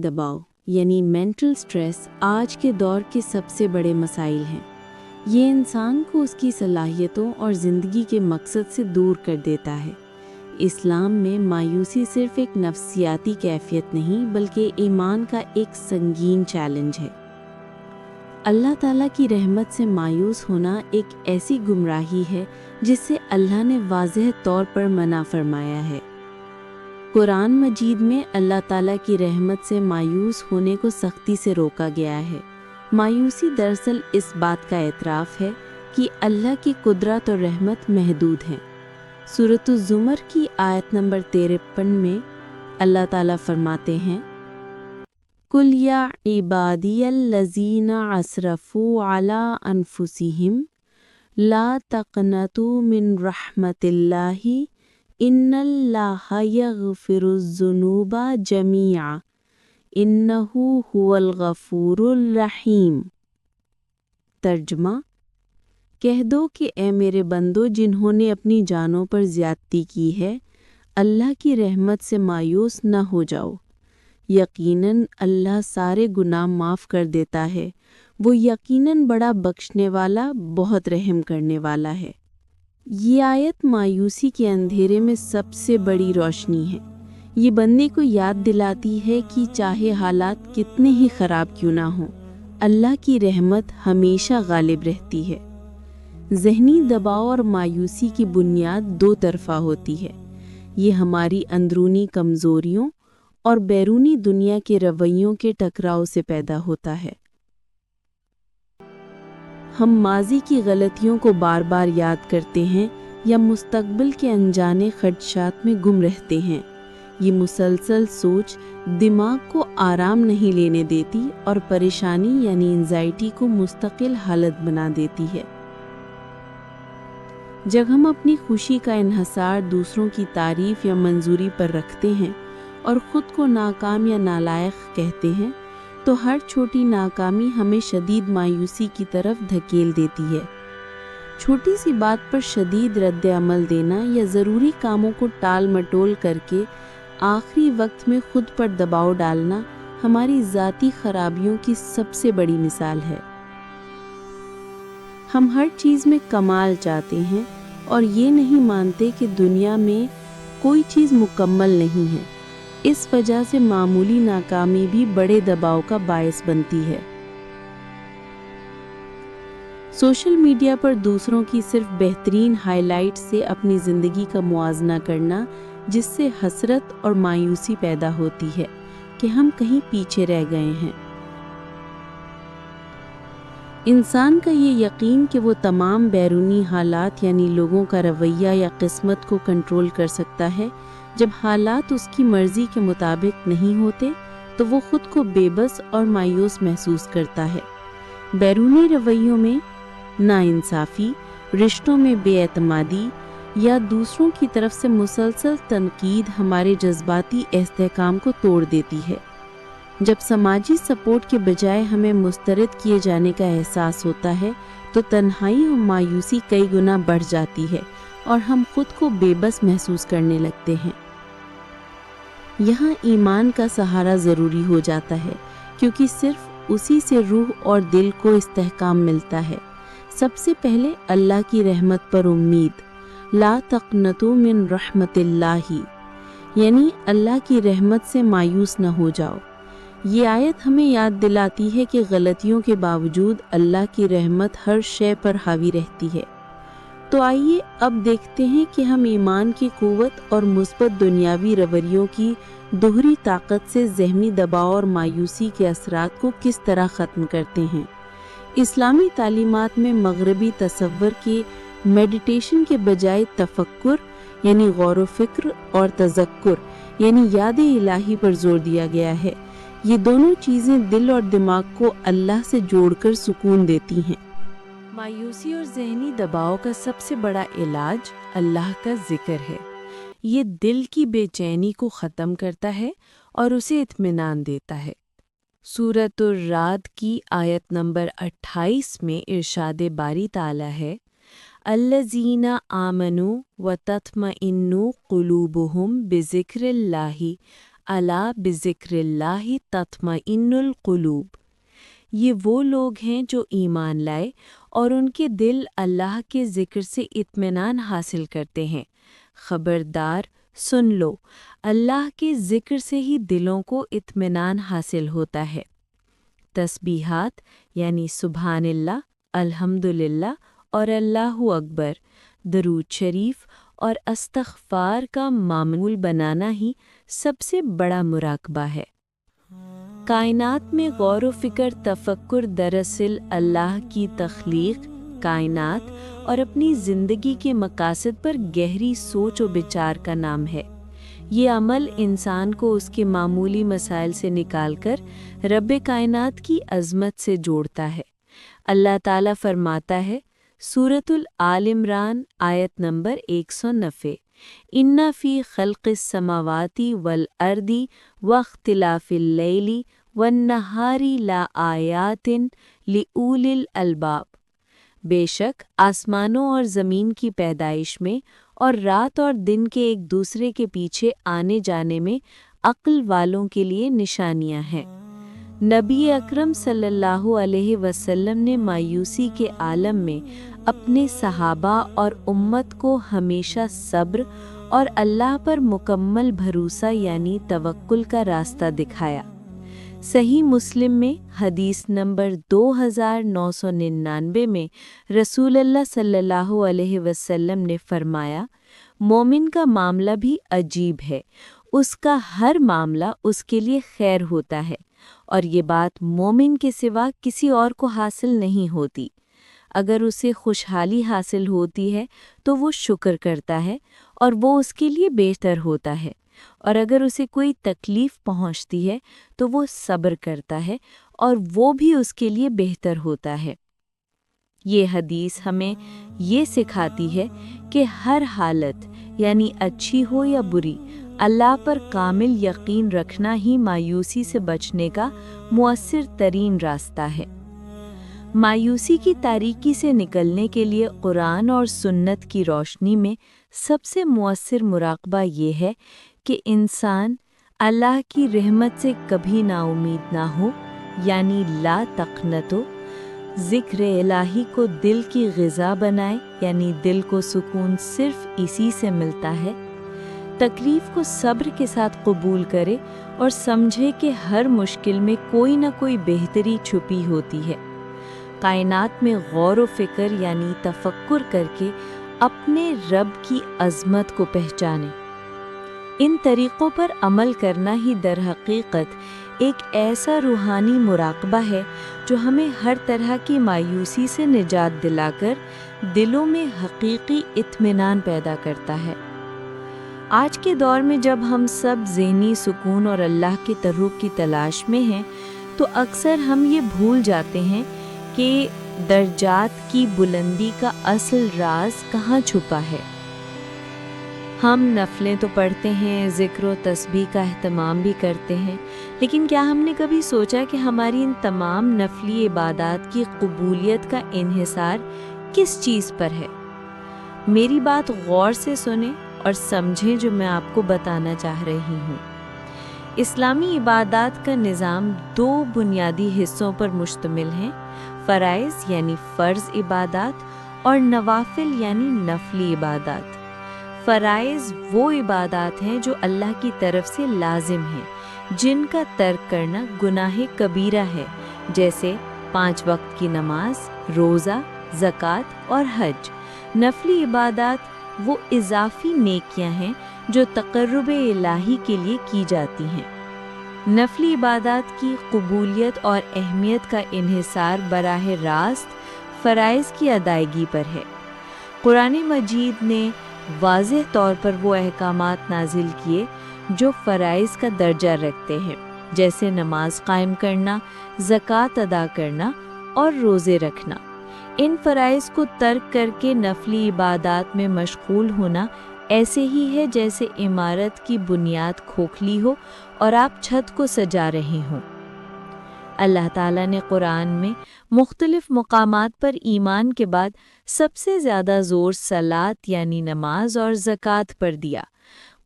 दबाव, यानी mental stress आज के दौर के सबसे बड़े मसाइल हैं। ये इंसान को उसकी सलाहियतों और ज़िंदगी के मकसद से दूर कर देता है। इस्लाम में मायूसी सिर्फ़ एक नफ्सियाती कैफियत नहीं, बल्कि ईमान का एक संगीन चैलेंज है। अल्लाह ताला की रहमत से मायूस होना एक ऐसी गुमराही है जिससे अल्लाह ने वाजह तौर पर मना फरमाया है। कुरान मजीद में अल्लाह ताला की रहमत से मायूस होने को सख्ती से रोका गया है। मायूसी दरअसल इस बात का एतराफ़ है कि अल्लाह की कुदरत और रहमत महदूद हैं। सूरतुज़ुमर की आयत नंबर तिरपन में अल्लाह ताला फरमाते हैं, कुल या इबादियल्लज़ीना अला ला तकनतु मिन रहमतिल्लाहि इन्नल्लाह यगफिरुज़्ज़ुनूबा जमीआ इन्नहु हुवल गफूरुल रहीम तर्जमा, कह दो कि ए मेरे बंदो जिन्होंने अपनी जानों पर ज्यादती की है, अल्लाह की रहमत से मायूस न हो जाओ। यकीनन अल्लाह सारे गुनाह माफ़ कर देता है। वो यकीनन बड़ा बख्शने वाला, बहुत रहम करने वाला है। ये आयत मायूसी के अंधेरे में सबसे बड़ी रोशनी है। ये बंदे को याद दिलाती है कि चाहे हालात कितने ही ख़राब क्यों ना हों, अल्लाह की रहमत हमेशा गालिब रहती है। जहनी दबाव और मायूसी की बुनियाद दो तरफा होती है। ये हमारी अंदरूनी कमज़ोरियों और बैरूनी दुनिया के रवैयों के टकराव से पैदा होता है। हम माजी की गलतियों को बार बार याद करते हैं या मुस्तकबिल के अनजाने खदशात में गुम रहते हैं। ये मुसलसल सोच दिमाग को आराम नहीं लेने देती और परेशानी यानी एनजाइटी को मुस्तकिल हालत बना देती है। जब हम अपनी खुशी का इन्हसार दूसरों की तारीफ़ या मंजूरी पर रखते हैं और ख़ुद को नाकाम या नालायक कहते हैं तो हर छोटी नाकामी हमें शदीद मायूसी की तरफ़ धकेल देती है। छोटी सी बात पर शदीद रद्द अमल देना या ज़रूरी कामों को टाल मटोल करके आखिरी वक्त में खुद पर दबाव डालना हमारी ज़ाती खराबियों की सबसे बड़ी मिसाल है। हम हर चीज़ में कमाल चाहते हैं और ये नहीं मानते कि दुनिया में कोई चीज़ मुकम्मल नहीं है। इस वजह से मामूली नाकामी भी बड़े दबाव का बायस बनती है। सोशल मीडिया पर दूसरों की सिर्फ़ बेहतरीन हाइलाइट से अपनी ज़िंदगी का मुआजना करना, जिससे हसरत और मायूसी पैदा होती है कि हम कहीं पीछे रह गए हैं। इंसान का ये यकीन कि वो तमाम बैरूनी हालात यानी लोगों का रवैया या किस्मत को कंट्रोल कर सकता है जब हालात उसकी मर्ज़ी के मुताबिक नहीं होते तो वो खुद को बेबस और मायूस महसूस करता है। बैरूनी रवैयों में नाइंसाफ़ी, रिश्तों में बेअतमादी या दूसरों की तरफ़ से मुसलसल तनकीद हमारे जज्बाती इसकाम को तोड़ देती है। जब समाजी सपोर्ट के बजाय हमें मुस्तरद किए जाने का एहसास होता है तो तन्हाई और मायूसी कई गुना बढ़ जाती है। और हम खुद को बेबस महसूस करने लगते हैं। यहाँ ईमान का सहारा ज़रूरी हो जाता है, क्योंकि सिर्फ़ उसी से रूह और दिल को इस्तेकाम मिलता है। सबसे पहले अल्लाह की रहमत पर उम्मीद, ला तकनतु मिन रहमतिल्लाही, यानी अल्लाह की रहमत से मायूस न हो जाओ। ये आयत हमें याद दिलाती है कि गलतियों के बावजूद अल्लाह की रहमत हर शय पर हावी रहती है। तो आइए अब देखते हैं कि हम ईमान की कुवत और मुस्बत दुनियावी रवैयों की दोहरी ताकत से जहनी दबाव और मायूसी के असरात को किस तरह ख़त्म करते हैं। इस्लामी तालीमात में मगरबी तस्वर के मेडिटेशन के बजाय तफक्र यानी गौर फ़िक्र और तजक्र यानी याद इलाही पर ज़ोर दिया गया है। ये दोनों चीज़ें दिल और दिमाग को अल्लाह से जोड़कर सुकून देती हैं। मायूसी और जहनी दबाव का सबसे बड़ा इलाज अल्लाह का ज़िक्र है। ये दिल की बेचैनी को ख़त्म करता है और उसे इत्मीनान देता है। सूरत रात की आयत नंबर 28 में इरशाद बारी ताला है, अल्लजीना आमनु व तत्म इन्नु कुलूबुहुम बिज़िक्रिल्लाहि अला बिज़िक्रिल्लाहि तत्मइन्नुल कुलूब। ये वो लोग हैं जो ईमान लाए और उनके दिल अल्लाह के ज़िक्र से इत्मीनान हासिल करते हैं। खबरदार, सुन लो, अल्लाह के ज़िक्र से ही दिलों को इत्मीनान हासिल होता है। तस्बीहात, यानी सुबहानल्ला अल्हम्दुलिल्लाह और अल्लाह अकबर, दरूद शरीफ और अस्तगफार का मामूल बनाना ही सबसे बड़ा मुराकबा है। कायनात में गौर व फ़िक्र तफक्र दरअसल अल्लाह की तख्लीक, कायनात और अपनी ज़िंदगी के मकासद पर गहरी सोच और विचार का नाम है। ये अमल इंसान को उसके मामूली मसाइल से निकालकर रब कायनात की अजमत से जोड़ता है। अल्लाह ताला फरमाता है, सूरतुल आल इमरान, आयत नंबर एक सौ नफ़े इन्ना फ़ी खल्क़ समावाती वल अर्दी वख्तिलाफ़िल्लैली वन्नहारी ला आयातिन लिऊलिल अलबाब बेशक आसमानों और ज़मीन की पैदाइश में और रात और दिन के एक दूसरे के पीछे आने जाने में अक्ल वालों के लिए निशानियाँ हैं नबी अकरम सल्लल्लाहु अलैहि वसल्लम ने मायूसी के आलम में अपने सहाबा और उम्मत को हमेशा सब्र और अल्लाह पर मुकम्मल भरोसा यानी तवक्कुल का रास्ता दिखाया। सही मुस्लिम में हदीस नंबर 2999 में रसूल अल्लाह सल्लल्लाहु अलैहि वसल्लम ने फरमाया, मोमिन का मामला भी अजीब है। उसका हर मामला उसके लिए खैर होता है। और ये बात मोमिन के सिवा किसी और को हासिल नहीं होती। अगर उसे खुशहाली हासिल होती है तो वो शुक्र करता है और वो उसके लिए बेहतर होता है। और अगर उसे कोई तकलीफ़ पहुँचती है तो वो सब्र करता है और वो भी उसके लिए बेहतर होता है। ये हदीस हमें ये सिखाती है कि हर हालत, यानी अच्छी हो या बुरी अल्लाह पर कामिल यकीन रखना ही मायूसी से बचने का मुअसर तरीन रास्ता है। मायूसी की तारीकी से निकलने के लिए कुरान और सुन्नत की रोशनी में सबसे मुअसर मुराकबा ये है कि इंसान अल्लाह की रहमत से कभी नाउमीद ना हो, यानी ला तकनतो, ज़िक्र इलाही को दिल की गज़ा बनाए, यानी दिल को सुकून सिर्फ़ इसी से मिलता है तकलीफ़ को सब्र के साथ कबूल करे और समझे कि हर मुश्किल में कोई ना कोई बेहतरी छुपी होती है। कायनात में गौर व फ़िक्र यानी तफक्र करके अपने रब की अजमत को पहचाने। इन तरीक़ों पर अमल करना ही दर हकीकत एक ऐसा रूहानी मुराकबा है जो हमें हर तरह की मायूसी से निजात दिलाकर दिलों में हकीकी इत्मीनान पैदा करता है। आज के दौर में जब हम सब जहनी सुकून और अल्लाह के तरुक की तलाश में हैं तो अक्सर हम ये भूल जाते हैं कि दर्जात की बुलंदी का असल राज कहाँ छुपा है। हम नफ़लें तो पढ़ते हैं, ज़िक्र तस्बी का अहतमाम भी करते हैं, लेकिन क्या हमने कभी सोचा कि हमारी इन तमाम नफली इबादत की कबूलियत का इन्हिसार किस चीज़ पर है? मेरी बात गौर से सुने। और समझें जो मैं आपको बताना चाह रही हूँ। इस्लामी इबादत का निज़ाम दो बुनियादी हिस्सों पर मुश्तमिल है फ़रज़ यानी फ़र्ज़ इबादत और नवाफिल यानी नफली इबादत। फ़राइज़ वो इबादत हैं जो अल्लाह की तरफ़ से लाजिम हैं, जिनका तर्क करना गुनाह कबीरा है, जैसे पाँच वक्त की नमाज़, रोज़ा, ज़क़़त और हज। नफली इबादत वो इजाफी नेकियाँ हैं जो तकर्रब इलाही के लिए की जाती हैं। नफली इबादत की कबूलियत और अहमियत का इन्हिसार बराह रास्त फ़राइज़ की अदायगी पर है। कुरान मजीद ने वाज तौर पर वो अहकाम नाजिल किए जो फ़राइज़ का दर्जा रखते हैं, जैसे नमाज़ कायम करना, ज़क़़त अदा करना और रोज़े रखना। इन फ़राइज़ को तर्क करके नफली इबादत में मशगूल होना ऐसे ही है जैसे इमारत की बुनियाद खोखली हो और आप छत को सजा रहे हों। अल्लाह ताला ने कुरान में मुख्तलिफ़ मकामात पर ईमान के बाद सबसे ज़्यादा ज़ोर सलात यानी नमाज़ और ज़क़़त पर दिया।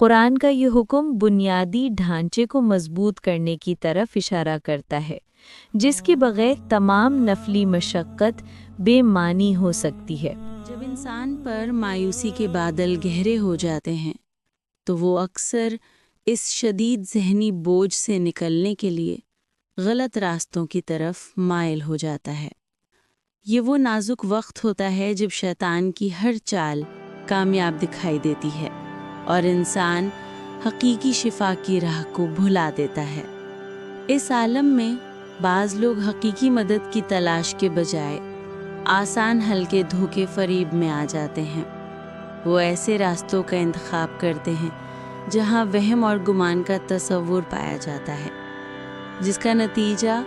कुरान का ये हुक्म बुनियादी ढांचे को मज़बूत करने की तरफ़ इशारा करता है, जिसके बगैर तमाम नफली मशक्क़त बेमानी हो सकती है। जब इंसान पर मायूसी के बादल गहरे हो जाते हैं तो वो अक्सर इस शदीद जहनी बोझ से निकलने के लिए गलत रास्तों की तरफ़ मायल हो जाता है। ये वो नाजुक वक्त होता है जब शैतान की हर चाल कामयाब दिखाई देती है और इंसान हकीकी शिफा की राह को भुला देता है। इस आलम में बाज़ लोग हकीकी मदद की तलाश के बजाय आसान हल्के धोखे फरीब में आ जाते हैं। वो ऐसे रास्तों का इंतखब करते हैं, जहाँ वहम और गुमान का तस्वुर पाया जाता है, जिसका नतीजा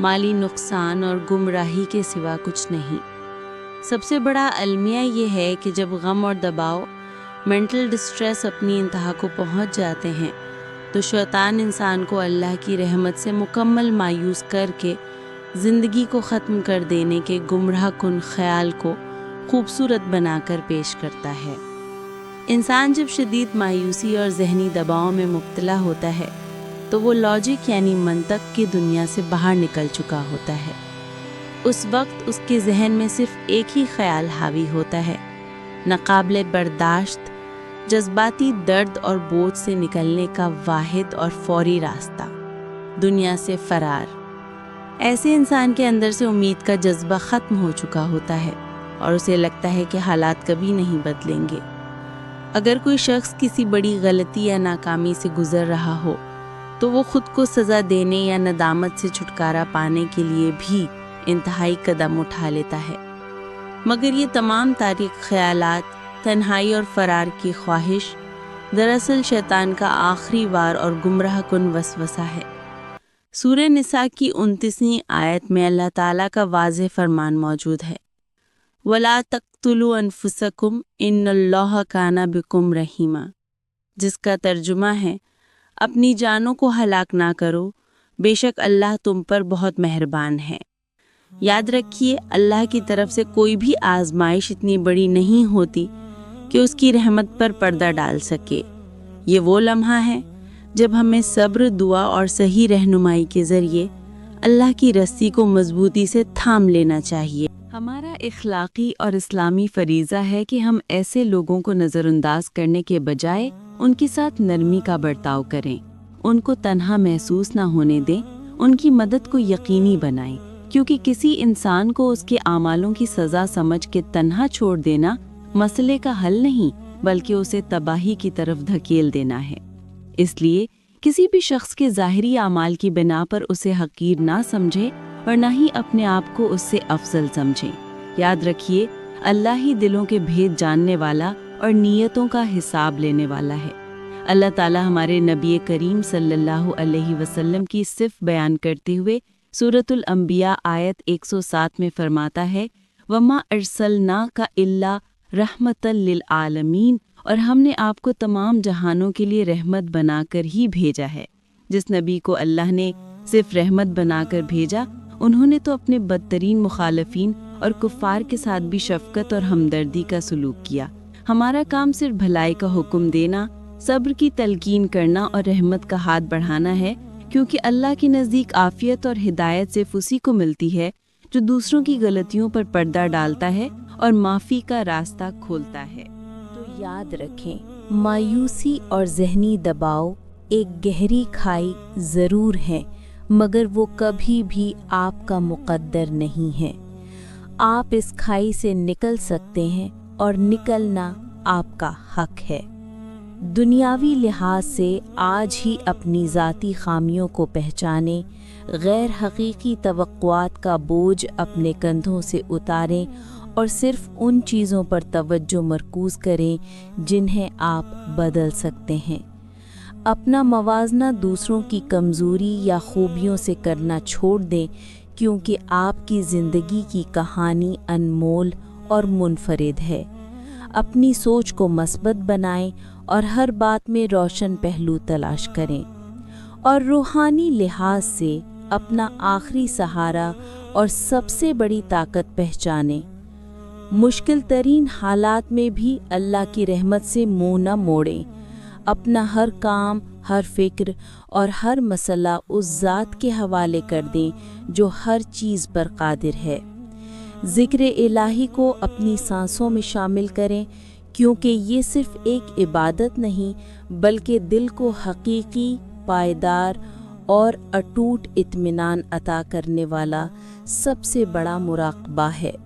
माली नुकसान और गुमराही के सिवा कुछ नहीं। सबसे बड़ा अलमिया ये है कि जब गम और दबाव, मेंटल डिस्ट्रेस अपनी इंतहा को पहुँच जाते हैं तो शैतान इंसान को अल्लाह की रहमत से मुकम्मल मायूस करके ज़िंदगी को ख़त्म कर देने के गुमराह कन ख्याल को खूबसूरत बनाकर पेश करता है। इंसान जब शदीद मायूसी और जहनी दबाव में मुबतला होता है तो वो लॉजिक यानी मंतक की दुनिया से बाहर निकल चुका होता है। उस वक्त उसके जहन में सिर्फ़ एक ही ख्याल हावी होता है नाकबिल बर्दाश्त, जज्बाती दर्द और बोझ से निकलने का वाहिद और फौरी रास्ता, दुनिया से फरार। ऐसे इंसान के अंदर से उम्मीद का जज्बा ख़त्म हो चुका होता है और उसे लगता है कि हालात कभी नहीं बदलेंगे। अगर कोई शख्स किसी बड़ी गलती या नाकामी से गुजर रहा हो तो वो खुद को सज़ा देने या नदामत से छुटकारा पाने के लिए भी इंतहाई कदम उठा लेता है। मगर ये तमाम तारीख ख्याल तन्हाई और फरार की ख्वाहिश, दरअसल शैतान का आखिरी वार और गुमराह कन वसवसा है। सूर्य निसा की उनतीसवीं आयत में अल्लाह ताला का वाज फरमान मौजूद है। वला तख्तुलु अनफुसकुम, इन्नल्लाह काना बिकुम रहीमा। जिसका तर्जुमा है, अपनी जानों को हलाक ना करो, बेशक अल्लाह तुम पर बहुत मेहरबान है। याद रखिए, अल्लाह की तरफ़ से कोई भी आजमाइश इतनी बड़ी नहीं होती कि उसकी रहमत पर पर्दा डाल सके। ये वो लम्हा है जब हमें सब्र, दुआ और सही रहनुमाई के ज़रिए अल्लाह की रस्सी को मजबूती से थाम लेना चाहिए। हमारा इखलाकी और इस्लामी फरीज़ा है कि हम ऐसे लोगों को नज़रअंदाज करने के बजाय उनके साथ नरमी का बर्ताव करें। उनको तनहा महसूस न होने दें, उनकी मदद को यकीनी बनाएँ, क्योंकि किसी इंसान को उसके आमालों की सज़ा समझ के तनहा छोड़ देना मसले का हल नहीं, बल्कि उसे तबाही की तरफ़ धकेल देना है। इसलिए किसी भी शख्स के ज़ाहरी अमाल की बिना पर उसे हकीर ना समझे और ना ही अपने आप को उससे अफजल समझे। याद रखिए, अल्लाह ही दिलों के भेद जानने वाला और नीयतों का हिसाब लेने वाला है। अल्लाह ताला हमारे नबी करीम सल्लल्लाहु अलैहि वसल्लम की सिर्फ़ बयान करते हुए सूरतुल अंबिया आयत 107 में फरमाता है, वमा अरसलना का इल्ला रहमतल आलमीन। और हमने आपको तमाम जहानों के लिए रहमत बनाकर ही भेजा है। जिस नबी को अल्लाह ने सिर्फ़ रहमत बनाकर भेजा, उन्होंने तो अपने बदतरीन मुखालफिन और कुफ़ार के साथ भी शफकत और हमदर्दी का सलूक किया। हमारा काम सिर्फ़ भलाई का हुक्म देना, सब्र की तलकीन करना और रहमत का हाथ बढ़ाना है, क्योंकि अल्लाह के नज़दीक आफियत और हिदायत सिर्फ़ उसी को मिलती है, जो दूसरों की गलतियों पर पर्दा डालता है और माफ़ी का रास्ता खोलता है। याद रखें, मायूसी और जहनी दबाव एक गहरी खाई ज़रूर है, मगर वो कभी भी आपका मुकद्दर नहीं है। आप इस खाई से निकल सकते हैं और निकलना आपका हक है। दुनियावी लिहाज से आज ही अपनी ज़ाती खामियों को पहचानें, गैर हकीकी तवक़ात का बोझ अपने कंधों से उतारें और सिर्फ़ उन चीज़ों पर तवज्जो मरकूज़ करें जिन्हें आप बदल सकते हैं। अपना मवाजना दूसरों की कमज़ोरी या खूबियों से करना छोड़ दें, क्योंकि आपकी ज़िंदगी की कहानी अनमोल और मुनफरद है। अपनी सोच को मस्बत बनाएँ और हर बात में रोशन पहलू तलाश करें। और रूहानी लिहाज से अपना आखिरी सहारा और सबसे बड़ी ताकत पहचानें। मुश्किल तरीन हालात में भी अल्लाह की रहमत से मुँह न मोड़ें। अपना हर काम, हर फ़िक्र और हर मसला उस ज़ात के हवाले कर दें, जो हर चीज़ पर कादिर है। ज़िक्र इलाही को अपनी सांसों में शामिल करें, क्योंकि ये सिर्फ़ एक इबादत नहीं, बल्कि दिल को हकीकी, पायदार और अटूट इत्मीनान अता करने वाला सबसे बड़ा मुराकबा है।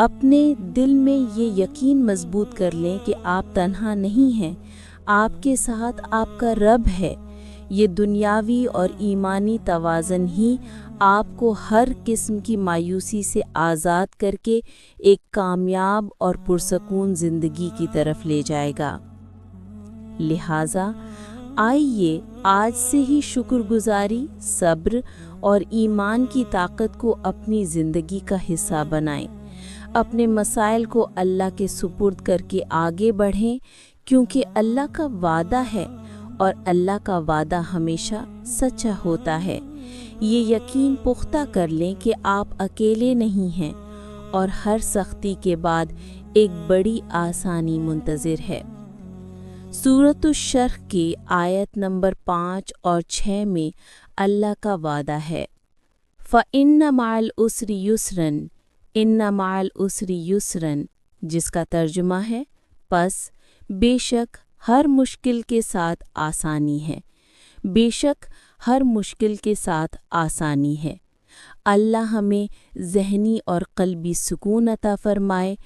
अपने दिल में ये यकीन मज़बूत कर लें कि आप तन्हा नहीं हैं। आपके साथ आपका रब है। ये दुनियावी और ईमानी तवाज़न ही आपको हर किस्म की मायूसी से आज़ाद करके एक कामयाब और पुरसकून ज़िंदगी की तरफ़ ले जाएगा। लिहाजा, आइए आज से ही शुक्रगुजारी, सब्र और ईमान की ताकत को अपनी ज़िंदगी का हिस्सा बनाएँ। अपने मसाइल को अल्लाह के सुपुर्द करके आगे बढ़ें, क्योंकि अल्लाह का वादा है और अल्लाह का वादा हमेशा सच्चा होता है। ये यकीन पुख्ता कर लें कि आप अकेले नहीं हैं और हर सख्ती के बाद एक बड़ी आसानी मुंतज़र है। सूरत शर्ख की आयत नंबर पाँच और छः में अल्लाह का वादा है। फ़ इन माल उसरी युसरन इन माल उसरी युसरन, जिसका तर्जुमा है, पस, बेशक हर मुश्किल के साथ आसानी है। बेशक हर मुश्किल के साथ आसानी है। अल्लाह हमें जहनी और कल्बी सुकून अता फरमाए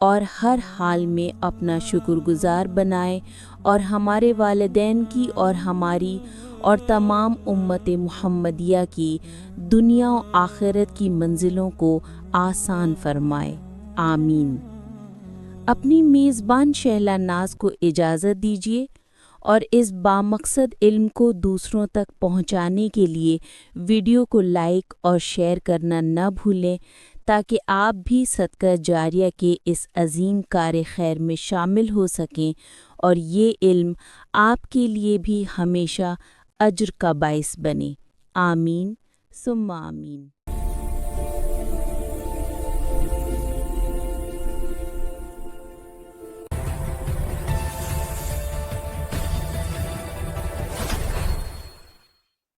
और हर हाल में अपना शुक्रगुजार बनाए और हमारे वालदेन की और हमारी और तमाम उम्मत मुहम्मदिया की, दुनिया और आखिरत की मंजिलों को आसान फरमाए, आमीन। अपनी मेज़बान शहला नाज को इजाज़त दीजिए और इस बामकसद इल्म को दूसरों तक पहुँचाने के लिए वीडियो को लाइक और शेयर करना न भूलें, ताकि आप भी सदका जारिया के इस अजीम कार खैर में शामिल हो सकें और ये इल्म आपके लिए भी हमेशा अज्र का बायस बने। आमीन, सुम्मा आमीन।